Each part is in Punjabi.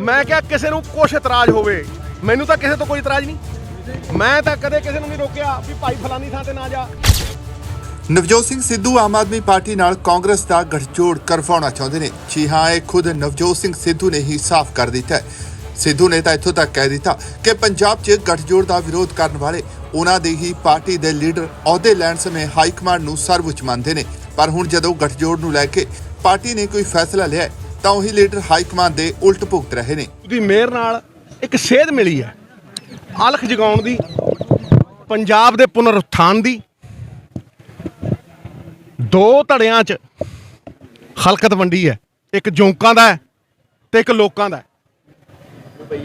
ਮੈਂ ਕਿਹਾ ਕਿਸੇ ਨੂੰ ਕੁਛ ਇਤਰਾਜ਼ ਹੋਵੇ, ਮੈਨੂੰ ਤਾਂ ਕਿਸੇ ਤੋਂ ਕੋਈ ਇਤਰਾਜ਼ ਨਹੀਂ। ਮੈਂ ਤਾਂ ਕਦੇ ਕਿਸੇ ਨੂੰ ਨਹੀਂ ਰੋਕਿਆ ਵੀ ਭਾਈ ਫਲਾਨੀ ਥਾਂ ਤੇ ਨਾ ਜਾ। ਨਵਜੋਤ ਸਿੰਘ ਸਿੱਧੂ ਆਮ ਆਦਮੀ ਪਾਰਟੀ ਨਾਲ ਕਾਂਗਰਸ ਦਾ ਗੱਠਜੋੜ ਕਰਵਾਉਣਾ ਚਾਹੁੰਦੇ ਨੇ। ਜੀ ਹਾਂ, ਇਹ ਖੁਦ ਨਵਜੋਤ ਸਿੰਘ ਸਿੱਧੂ ਨੇ ਹੀ ਸਾਫ਼ ਕਰ ਦਿੱਤਾ ਹੈ। ਸਿੱਧੂ ਨੇ ਤਾਂ ਇੱਥੋਂ ਤੱਕ ਕਹਿ ਦਿੱਤਾ ਕਿ ਪੰਜਾਬ 'ਚ ਗਠਜੋੜ ਦਾ ਵਿਰੋਧ ਕਰਨ ਵਾਲੇ ਉਹਨਾਂ ਦੇ ਹੀ ਪਾਰਟੀ ਦੇ ਲੀਡਰ ਅਹੁਦੇ ਲੈਣ ਸਮੇਂ ਹਾਈ ਕਮਾਂਡ ਨੂੰ ਸਰਵਉੱਚ ਮੰਨਦੇ ਨੇ। ਪਰ ਹੁਣ ਜਦੋਂ ਗਠਜੋੜ ਨੂੰ ਲੈ ਕੇ ਪਾਰਟੀ ਨੇ ਕੋਈ ਫੈਸਲਾ ਲਿਆ ਤਾਂ ਉਹੀ ਲੀਡਰ ਹਾਈ ਕਮਾਂਡ ਦੇ ਉਲਟ ਭੁਗਤ ਰਹੇ ਨੇ। ਉਹਦੀ ਮਿਹਰ ਨਾਲ ਇੱਕ ਸੇਧ ਮਿਲੀ ਹੈ। ਅਲਖ ਜਗਾਉਣ ਦੀ, ਪੰਜਾਬ ਦੇ ਪੁਨਰ ਉਥਾਨ ਦੀ, ਦੋ ਧੜਿਆਂ 'ਚ ਹਲਕਤ ਵੰਡੀ ਹੈ। ਇੱਕ ਜੋਂਕਾਂ ਦਾ ਹੈ ਤੇ ਇੱਕ ਲੋਕਾਂ ਦਾ ਹੈ।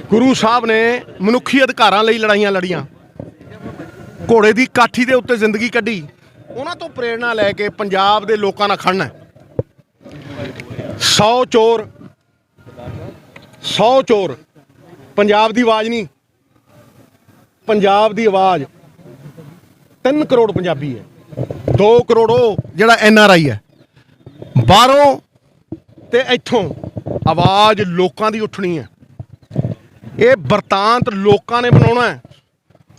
ਗੁਰੂ ਸਾਹਿਬ ਨੇ ਮਨੁੱਖੀ ਅਧਿਕਾਰਾਂ ਲਈ ਲੜਾਈਆਂ ਲੜੀਆਂ। ਘੋੜੇ ਦੀ ਕਾਠੀ ਦੇ ਉੱਤੇ ਜ਼ਿੰਦਗੀ ਕੱਢੀ। ਉਹਨਾਂ ਤੋਂ ਪ੍ਰੇਰਣਾ ਲੈ ਕੇ ਪੰਜਾਬ ਦੇ ਲੋਕਾਂ ਨਾਲ ਖੜਨਾ 100 ਚੋਰ। 100 ਚੋਰ। ਪੰਜਾਬ ਦੀ ਆਵਾਜ਼ ਨਹੀਂ। ਪੰਜਾਬ ਦੀ ਆਵਾਜ਼। 3 ਕਰੋੜ ਪੰਜਾਬੀ ਹੈ। 2 ਕਰੋੜ ਉਹ, ਜਿਹੜਾ ਐਨ ਆਰ ਆਈ ਹੈ। ਬਾਹਰੋਂ ਤੇ ਇੱਥੋਂ ਆਵਾਜ਼ ਲੋਕਾਂ ਦੀ ਉੱਠਣੀ ਹੈ। ਇਹ ਵਰਤਾਂਤ ਲੋਕਾਂ ਨੇ ਬਣਾਉਣਾ ਹੈ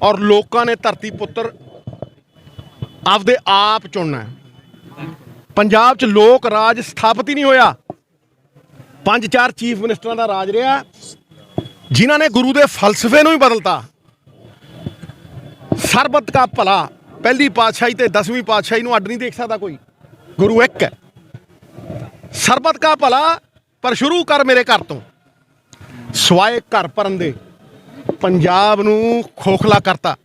ਔਰ ਲੋਕਾਂ ਨੇ ਧਰਤੀ ਪੁੱਤਰ ਆਪਦੇ ਆਪ ਚੁਣਨਾ ਹੈ। ਪੰਜਾਬ 'ਚ ਲੋਕ ਰਾਜ ਸਥਾਪਿਤ ਹੀ ਨਹੀਂ ਹੋਇਆ। ਪੰਜ ਚਾਰ ਚੀਫ ਮਿਨਿਸਟਰਾਂ ਦਾ ਰਾਜ ਰਿਹਾ, ਜਿਨ੍ਹਾਂ ਨੇ ਗੁਰੂ ਦੇ ਫਲਸਫੇ ਨੂੰ ਹੀ ਬਦਲਤਾ। ਸਰਬਤ ਦਾ ਭਲਾ, ਪਹਿਲੀ ਪਾਤਸ਼ਾਹੀ ਤੇ 10ਵੀਂ ਪਾਤਸ਼ਾਹੀ ਨੂੰ ਅੱਡ ਨਹੀਂ ਦੇਖ ਸਕਦਾ ਕੋਈ। ਗੁਰੂ ਇੱਕ ਹੈ। ਸਰਬਤ ਦਾ ਭਲਾ, ਪਰ ਸ਼ੁਰੂ ਕਰ ਮੇਰੇ ਘਰ ਤੋਂ। ਸਵਾਏ ਘਰ ਪਰਨ ਦੇ। ਪੰਜਾਬ ਨੂੰ ਖੋਖਲਾ ਕਰਤਾ।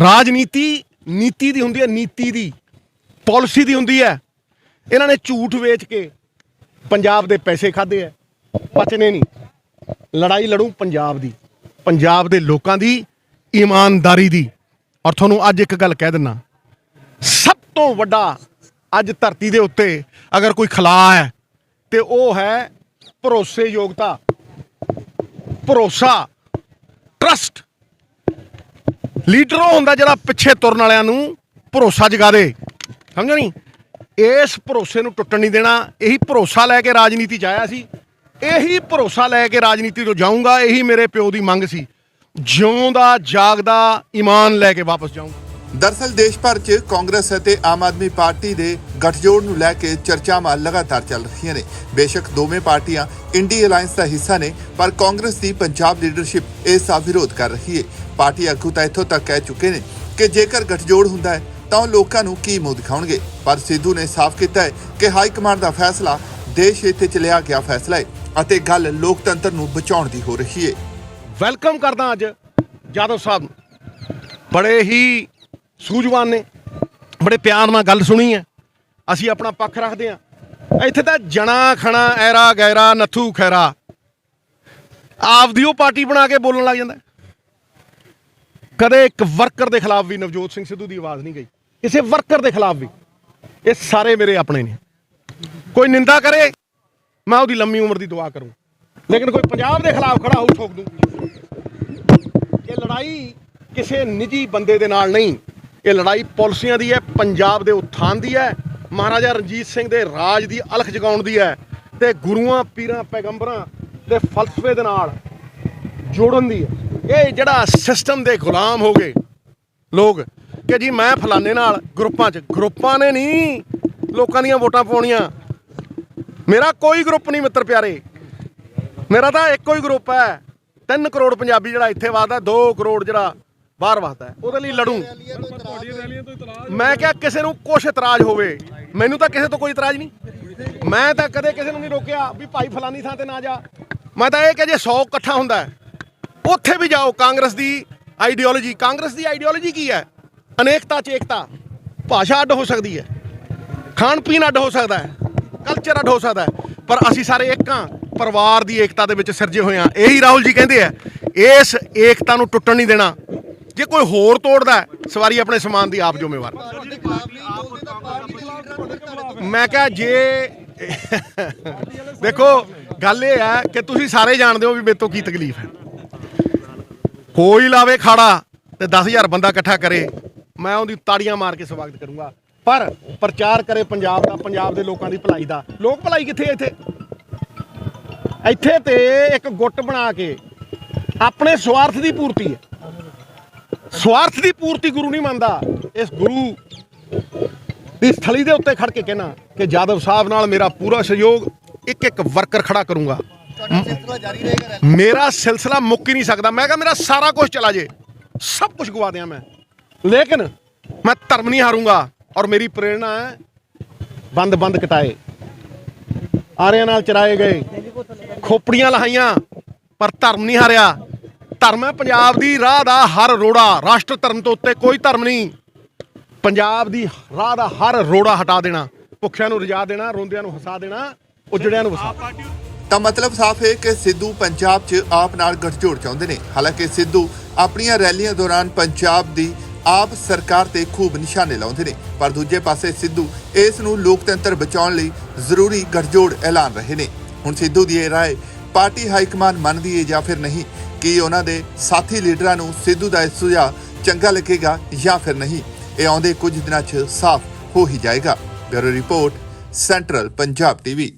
ਰਾਜਨੀਤੀ, ਨੀਤੀ ਦੀ ਹੁੰਦੀ ਹੈ, ਨੀਤੀ ਦੀ। ਪਾਲਿਸੀ ਦੀ ਹੁੰਦੀ ਹੈ। ਇਹਨਾਂ ਨੇ ਝੂਠ ਵੇਚ ਕੇ ਪੰਜਾਬ ਦੇ ਪੈਸੇ ਖਾਦੇ ਐ ਪਚਨੇ ਨਹੀਂ। ਲੜਾਈ ਲੜੂ ਪੰਜਾਬ ਦੀ, ਪੰਜਾਬ ਦੇ ਲੋਕਾਂ ਦੀ, ਇਮਾਨਦਾਰੀ ਦੀ। ਔਰ ਤੁਹਾਨੂੰ ਅੱਜ ਇੱਕ ਗੱਲ ਕਹਿ ਦਿੰਨਾ, ਸਭ ਤੋਂ ਵੱਡਾ ਅੱਜ ਧਰਤੀ ਦੇ ਉੱਤੇ ਅਗਰ ਕੋਈ ਖਲਾ ਹੈ, ਤੇ ਉਹ ਹੈ ਭਰੋਸੇਯੋਗਤਾ, ਭਰੋਸਾ ਟਰਸਟ ਲੀਡਰ ਉਹ ਹੁੰਦਾ ਜਿਹੜਾ ਪਿੱਛੇ ਤੁਰਨ ਵਾਲਿਆਂ ਨੂੰ ਭਰੋਸਾ ਜਗਾ ਦੇ, ਸਮਝੋ ਨਹੀਂ ਇਸ ਭਰੋਸੇ ਨੂੰ ਟੁੱਟਣ ਨਹੀਂ ਦੇਣਾ, ਇਹੀ ਭਰੋਸਾ ਲੈ ਕੇ ਰਾਜਨੀਤੀ 'ਚ ਆਇਆ ਸੀ। ਇਹੀ ਭਰੋਸਾ ਲੈ ਕੇ ਰਾਜਨੀਤੀ ਤੋਂ ਜਾਊਂਗਾ, ਇਹੀ ਮੇਰੇ ਪਿਓ ਦੀ ਮੰਗ ਸੀ। ਜਿਉਂਦਾ, ਜਾਗਦਾ, ਈਮਾਨ ਲੈ ਕੇ ਵਾਪਸ ਜਾਊਂਗਾ। ਦਰਸਲ ਦੇਸ਼ ਭਰ 'ਚ ਕਾਂਗਰਸ ਅਤੇ ਆਮ ਆਦਮੀ ਪਾਰਟੀ ਦੇ ਗਠਜੋੜ ਨੂੰ ਲੈ ਕੇ ਚਰਚਾਵਾਂ ਲਗਾਤਾਰ ਚੱਲ ਰਹੀਆਂ ਨੇ। ਬੇਸ਼ੱਕ ਦੋਵੇਂ ਪਾਰਟੀਆਂ ਇੰਡੀ ਅਲਾਈਅੰਸ ਦਾ ਹਿੱਸਾ ਨੇ, ਪਰ ਕਾਂਗਰਸ ਦੀ ਪੰਜਾਬ ਲੀਡਰਸ਼ਿਪ ਇਸ ਦਾ ਵਿਰੋਧ ਕਰ ਰਹੀ ਹੈ। ਪਾਰਟੀ ਆਗੂ ਤਾਂ ਇੱਥੋਂ ਤੱਕ ਕਹਿ ਚੁੱਕੇ ਨੇ ਕਿ ਜੇਕਰ ਗਠਜੋੜ ਹੁੰਦਾ ਹੈ ਤਾਂ ਉਹ ਲੋਕਾਂ ਨੂੰ ਕੀ ਮੂੰਹ ਦਿਖਾਉਣਗੇ? ਪਰ ਸਿੱਧੂ ਨੇ ਸਾਫ਼ ਕੀਤਾ ਹੈ ਕਿ ਹਾਈ ਕਮਾਂਡ ਦਾ ਫੈਸਲਾ ਦੇਸ਼ ਹਿੱਤ 'ਚ ਲਿਆ ਗਿਆ ਫੈਸਲਾ ਹੈ ਅਤੇ ਗੱਲ ਲੋਕਤੰਤਰ ਨੂੰ ਬਚਾਉਣ ਦੀ ਹੋ ਰਹੀ ਹੈ। ਵੈਲਕਮ ਕਰਦਾ ਅੱਜ ਜਾਦਵ ਸਾਹਿਬ ਬੜੇ ਹੀ ਸੂਝਵਾਨ ਨੇ, ਬੜੇ ਪਿਆਰ ਨਾਲ ਗੱਲ ਸੁਣੀ ਹੈ। ਅਸੀਂ ਆਪਣਾ ਪੱਖ ਰੱਖਦੇ ਹਾਂ। ਇੱਥੇ ਤਾਂ ਜਣਾ ਖਣਾ, ਐਰਾ ਗੈਰਾ, ਨੱਥੂ ਖੈਰਾ। ਆਪਦੀ ਉਹ ਪਾਰਟੀ ਬਣਾ ਕੇ ਬੋਲਣ ਲੱਗ ਜਾਂਦਾ। ਕਦੇ ਇੱਕ ਵਰਕਰ ਦੇ ਖਿਲਾਫ ਵੀ ਨਵਜੋਤ ਸਿੰਘ ਸਿੱਧੂ ਦੀ ਆਵਾਜ਼ ਨਹੀਂ ਗਈ। ਕਿਸੇ ਵਰਕਰ ਦੇ ਖਿਲਾਫ ਵੀ। ਇਹ ਸਾਰੇ ਮੇਰੇ ਆਪਣੇ ਨੇ। ਕੋਈ ਨਿੰਦਾ ਕਰੇ, ਮੈਂ ਉਹਦੀ ਲੰਮੀ ਉਮਰ ਦੀ ਦੁਆ ਕਰੂੰ। ਲੇਕਿਨ ਕੋਈ ਪੰਜਾਬ ਦੇ ਖਿਲਾਫ ਖੜਾ ਹੋਊ ਠੋਕ ਦੂੰ। ਇਹ ਲੜਾਈ ਕਿਸੇ ਨਿੱਜੀ ਬੰਦੇ ਦੇ ਨਾਲ ਨਹੀਂ। ਇਹ ਲੜਾਈ ਪਾਲਿਸੀਆਂ ਦੀ ਹੈ, ਪੰਜਾਬ ਦੇ ਉਥਾਨ ਦੀ ਹੈ, ਮਹਾਰਾਜਾ ਰਣਜੀਤ ਸਿੰਘ ਦੇ ਰਾਜ ਦੀ ਅਲਖ ਜਗਾਉਣ ਦੀ ਹੈ ਤੇ ਗੁਰੂਆਂ, ਪੀਰਾਂ, ਪੈਗੰਬਰਾਂ ਦੇ ਫਲਸਫੇ ਦੇ ਨਾਲ ਜੋੜਨ ਦੀ ਹੈ। ਇਹ ਜਿਹੜਾ ਸਿਸਟਮ ਦੇ ਗੁਲਾਮ ਹੋ ਗਏ ਲੋਕ, ਕਿ ਜੀ ਮੈਂ ਫਲਾਣੇ ਨਾਲ ਗਰੁੱਪਾਂ 'ਚ, ਗਰੁੱਪਾਂ ਨੇ ਨਹੀਂ, ਲੋਕਾਂ ਦੀਆਂ ਵੋਟਾਂ ਪਾਉਣੀਆਂ। ਮੇਰਾ ਕੋਈ ਗਰੁੱਪ ਨਹੀਂ ਮਿੱਤਰ ਪਿਆਰੇ। ਮੇਰਾ ਤਾਂ ਇੱਕੋ ਹੀ ਗਰੁੱਪ ਹੈ। 3 ਕਰੋੜ ਪੰਜਾਬੀ ਜਿਹੜਾ ਇੱਥੇ ਵਸਦਾ 2 ਕਰੋੜ ਜਿਹੜਾ ਬਾਹਰ ਵਸਦਾ ਉਹਦੇ ਲਈ ਲੜੂ। ਮੈਂ ਕਿਹਾ ਕਿਸੇ ਨੂੰ ਕੁਛ ਇਤਰਾਜ਼ ਹੋਵੇ। ਮੈਨੂੰ ਤਾਂ ਕਿਸੇ ਤੋਂ ਕੋਈ ਇਤਰਾਜ਼ ਨਹੀਂ। ਮੈਂ ਤਾਂ ਕਦੇ ਕਿਸੇ ਨੂੰ ਨਹੀਂ ਰੋਕਿਆ ਵੀ ਭਾਈ ਫਲਾਨੀ ਥਾਂ ਤੇ ਨਾ ਜਾ। ਮੈਂ ਤਾਂ ਇਹ ਕਿ ਜੇ 100 ਇਕੱਠਾ ਹੁੰਦਾ ਉੱਥੇ ਵੀ ਜਾਓ, ਕਾਂਗਰਸ ਦੀ ਆਈਡੀਓਲੋਜੀ ਕਾਂਗਰਸ ਦੀ ਆਈਡੀਓਲੋਜੀ ਕੀ ਹੈ? ਅਨੇਕਤਾ ਚ ਏਕਤਾ। ਭਾਸ਼ਾ ਅੱਡ ਹੋ ਸਕਦੀ ਹੈ। ਖਾਣ ਪੀਣ ਅੱਡ ਹੋ ਸਕਦਾ ਹੈ। ਕਲਚਰ ਅੱਡ ਹੋ ਸਕਦਾ ਹੈ। ਪਰ ਅਸੀਂ ਸਾਰੇ ਇੱਕ ਹਾਂ। ਪਰਿਵਾਰ ਦੀ ਏਕਤਾ ਦੇ ਵਿੱਚ ਸਿਰਜੇ ਹੋਏ ਹਾਂ। ਇਹੀ ਰਾਹੁਲ ਜੀ ਕਹਿੰਦੇ ਆ, ਇਸ ਏਕਤਾ ਨੂੰ ਟੁੱਟਣ ਨਹੀਂ ਦੇਣਾ। ਜੇ ਕੋਈ ਹੋਰ ਤੋੜਦਾ ਸਵਾਰੀ ਆਪਣੇ ਸਮਾਨ ਦੀ ਆਪ ਜ਼ਿੰਮੇਵਾਰ। ਮੈਂ ਕਿਹਾ ਜੇ ਦੇਖੋ, ਗੱਲ ਇਹ ਹੈ ਕਿ ਤੁਸੀਂ ਸਾਰੇ ਜਾਣਦੇ ਹੋ ਵੀ ਮੇਰੇ ਤੋਂ ਕੀ ਤਕਲੀਫ ਹੈ। ਕੋਈ ਲਾਵੇ ਖਾੜਾ ਤੇ 10000 ਬੰਦਾ ਇਕੱਠਾ ਕਰੇ, ਮੈਂ ਉਹਦੀ ਤਾੜੀਆਂ ਮਾਰ ਕੇ ਸਵਾਗਤ ਕਰੂੰਗਾ। ਪਰ ਪ੍ਰਚਾਰ ਕਰੇ ਪੰਜਾਬ ਦਾ, ਪੰਜਾਬ ਦੇ ਲੋਕਾਂ ਦੀ ਭਲਾਈ ਦਾ। ਲੋਕ ਭਲਾਈ ਕਿੱਥੇ ਇੱਥੇ? ਇੱਥੇ ਤੇ ਇੱਕ ਗੁੱਟ ਬਣਾ ਕੇ ਆਪਣੇ ਸਵਾਰਥ ਦੀ ਪੂਰਤੀ ਹੈ। ਸਵਾਰਥ ਦੀ ਪੂਰਤੀ ਗੁਰੂ ਨਹੀਂ ਮੰਨਦਾ। ਇਸ ਗੁਰੂ ਦੀ ਥਲੀ ਦੇ ਉੱਤੇ ਖੜ ਕੇ ਕਹਿਣਾ ਕਿ ਜਾਦਵ ਸਾਹਿਬ ਨਾਲ ਮੇਰਾ ਪੂਰਾ ਸਹਿਯੋਗ ਇੱਕ ਇੱਕ ਵਰਕਰ ਖੜਾ ਕਰੂੰਗਾ। ਮੇਰਾ ਸਿਲਸਿਲਾ ਮੁੱਕ ਹੀ ਨਹੀਂ ਸਕਦਾ। ਮੈਂ ਕਿਹਾ ਮੇਰਾ ਸਾਰਾ ਕੁਝ ਚਲਾ ਜੇ। ਸਭ ਕੁਝ ਗਵਾ ਦਿਆਂ ਮੈਂ। ਲੇਕਿਨ ਮੈਂ ਧਰਮ ਨਹੀਂ ਹਾਰੂੰਗਾ ਔਰ ਮੇਰੀ ਪ੍ਰੇਰਣਾ ਹੈ ਬੰਦ ਬੰਦ ਕਟਾਏ। ਆਰਿਆਂ ਨਾਲ ਚਰਾਏ ਗਏ। ਖੋਪੜੀਆਂ ਲਹਾਈਆਂ ਪਰ ਧਰਮ ਨਹੀਂ ਹਾਰਿਆ। ਧਰਮ ਹੈ ਪੰਜਾਬ ਦੀ ਰਾਹ ਦਾ ਹਰ ਰੋੜਾ। ਰਾਸ਼ਟਰ ਧਰਮ ਤੋਂ ਉੱਤੇ ਕੋਈ ਧਰਮ ਨਹੀਂ। ਪੰਜਾਬ ਦੀ ਰਾਹ ਦਾ ਹਰ ਰੋੜਾ ਹਟਾ ਦੇਣਾ। ਭੁੱਖਿਆਂ ਨੂੰ ਰਜਾ ਦੇਣਾ ਰੋਂਦਿਆਂ ਨੂੰ ਹਸਾ ਦੇਣਾ ਉਜੜਿਆਂ ਨੂੰ ਵਸਾ ਤਾਂ ਮਤਲਬ ਸਾਫ਼ ਹੈ ਕਿ ਸਿੱਧੂ ਪੰਜਾਬ 'ਚ ਆਪ ਨਾਲ ਗੱਠਜੋੜ ਚਾਹੁੰਦੇ ਨੇ। ਹਾਲਾਂਕਿ ਸਿੱਧੂ ਆਪਣੀਆਂ ਰੈਲੀਆਂ ਦੌਰਾਨ ਪੰਜਾਬ ਦੀ ਆਪ ਸਰਕਾਰ ਤੇ ਖੂਬ ਨਿਸ਼ਾਨੇ ਲਾਉਂਦੇ ਨੇ। ਪਰ ਦੂਜੇ ਪਾਸੇ ਸਿੱਧੂ ਇਸ ਨੂੰ ਲੋਕਤੰਤਰ ਬਚਾਉਣ ਲਈ ਜ਼ਰੂਰੀ ਗੱਠਜੋੜ ਐਲਾਨ ਰਹੇ ਨੇ। ਹੁਣ ਸਿੱਧੂ ਦੀ ਇਹ ਰਾਏ ਪਾਰਟੀ ਹਾਈਕਮਾਨ ਮੰਨਦੀ ਹੈ ਜਾਂ ਫਿਰ ਨਹੀਂ? ਕਿ ਉਹਨਾਂ ਦੇ ਸਾਥੀ ਲੀਡਰਾਂ ਨੂੰ ਸਿੱਧੂ ਦਾ ਇਹ ਸੁਝਾਅ ਚੰਗਾ ਲੱਗੇਗਾ ਜਾਂ ਫਿਰ ਨਹੀਂ? ਇਹ ਆਉਂਦੇ ਕੁਝ ਦਿਨਾਂ 'ਚ ਸਾਫ਼ ਹੋ ਹੀ ਜਾਏਗਾ। Bureau report, central Punjab TV.